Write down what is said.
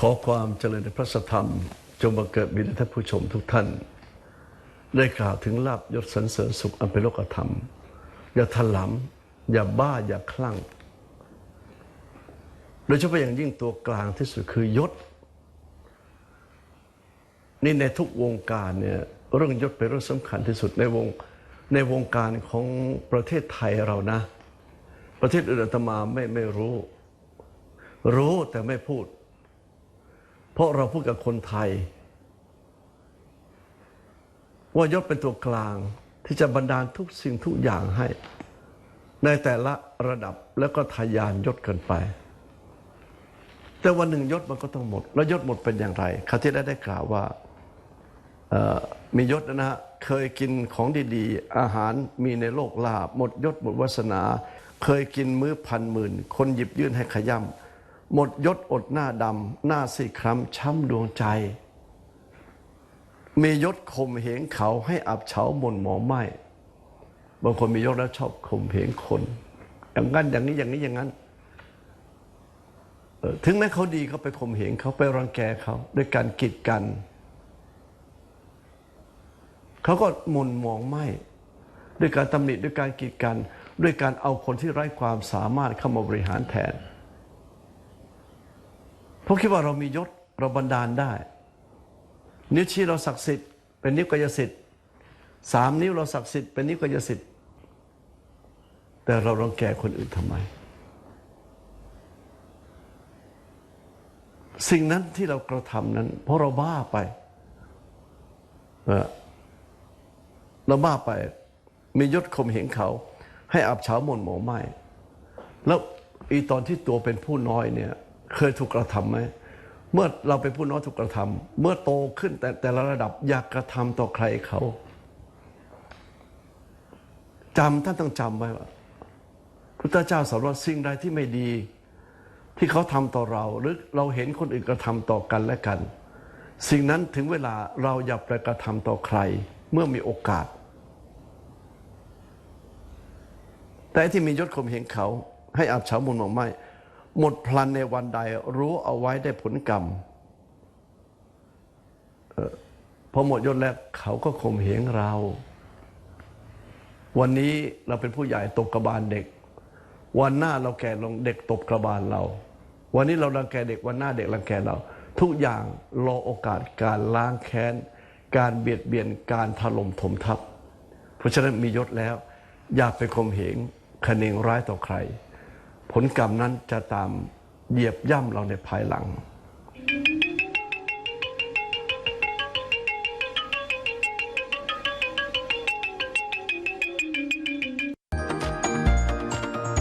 ขอความเจริญในพระสธรรม จงบังเกิดมีแด่ท่านผู้ชมทุกท่าน ได้กล่าวถึงลาบยศสรรเสริญสุขอันเป็นโลกธรรม อย่าถลำอย่าบ้าอย่าคลั่ง โดยเฉพาะอย่างยิ่งตัวกลางที่สุดคือยศ นี่ในทุกวงการเนี่ยเรื่องยศเป็นเรื่องสำคัญที่สุดในวงในวงการของประเทศไทยเรานะ ประเทศอื่นอาตมาไม่ไม่รู้ รู้แต่ไม่พูด เพราะเราพูดกับคนไทย ว่ายศเป็นตัวกลางที่จะบรรดาลทุกสิ่งทุกอย่างให้ ในแต่ละระดับแล้วก็ทะยานยศเกินไป แต่วันหนึ่งยศมันก็ต้องหมด แล้วยศหมดเป็นอย่างไรคราที่ได้ได้กล่าวว่ามียศนะฮะเคยกินของดีๆ อาหารมีในโลกลาบหมดยศหมดวาสนา เคยกินมื้อพันหมื่น คนหยิบยื่นให้ขย่ำ หมดยศอดหน้าดำหน้าซีคล้ำช้ำดวงใจ มียศข่มเหงเขาให้อับเฉาหม่นหมองไหมบางคนมียศแล้วชอบข่มเหงคน อย่างนั้นอย่างนี้อย่างนี้อย่างนั้นถึงแม้เขาดีเขาไปข่มเหงเขาไปรังแกเขาด้วยการกีดกัน เขาก็หมุนมองไม่ ด้วยการตำหนิด้วยการกีดกัน ด้วยการเอาคนที่ไร้ความสามารถเข้ามาบริหารแทน เพราะคิดว่าเรามียศเราบันดาลได้ นิ้วชี้เราศักดิ์สิทธิ์เป็นนิ้วกายสิทธิ์สามนิ้วเราศักดิ์สิทธิ์เป็นนิ้วกายสิทธิ์แต่เรารังแกคนอื่นทำไม สิ่งนั้นที่เรากระทำนั้น เพราะเราบ้าไปเออเราบ้าไป มียศข่มเหงเขา ให้อับเฉาหม่นหมองไหมแล้วอีตอนที่ตัวเป็นผู้น้อยเนี่ย เคยถูกกระทำไหมเมื่อเราเป็นผู้น้อยถูกกระทำเมื่อโตขึ้นแต่แต่ละระดับอยากกระทำต่อใครเขาจำท่านต้องจำไว้ว่าพุทธเจ้าสอนว่าสิ่งใดที่ไม่ดี ที่เขาทำต่อเรา หรือเราเห็นคนอื่นกระทำต่อกันและกัน สิ่งนั้นถึงเวลาเราอย่าไปกระทำต่อใคร เมื่อมีโอกาส แต่ที่มียศข่มเหงเขา ให้อับเฉามุนหมองไหม หมดพลันในวันใดรู้เอาไว้ได้ผลกรรมออพอหมดยศแล้วเขาก็ข่มเหงเรา วันนี้เราเป็นผู้ใหญ่ตบกระบาลเด็ก วันหน้าเราแก่ลงเด็กตบกระบาลเรา วันนี้เรารังแกเด็กวันหน้าเด็กรังแกเรา ทุกอย่างรอโอกาสการล้างแค้น การเบียดเบียนการถล่มถมทับ เพราะฉะนั้นมียศแล้ว อย่าไปข่มเหงคเนงร้ายต่อใคร ผลกรรมนั้นจะตามเหยียบย่ำเราในภายหลัง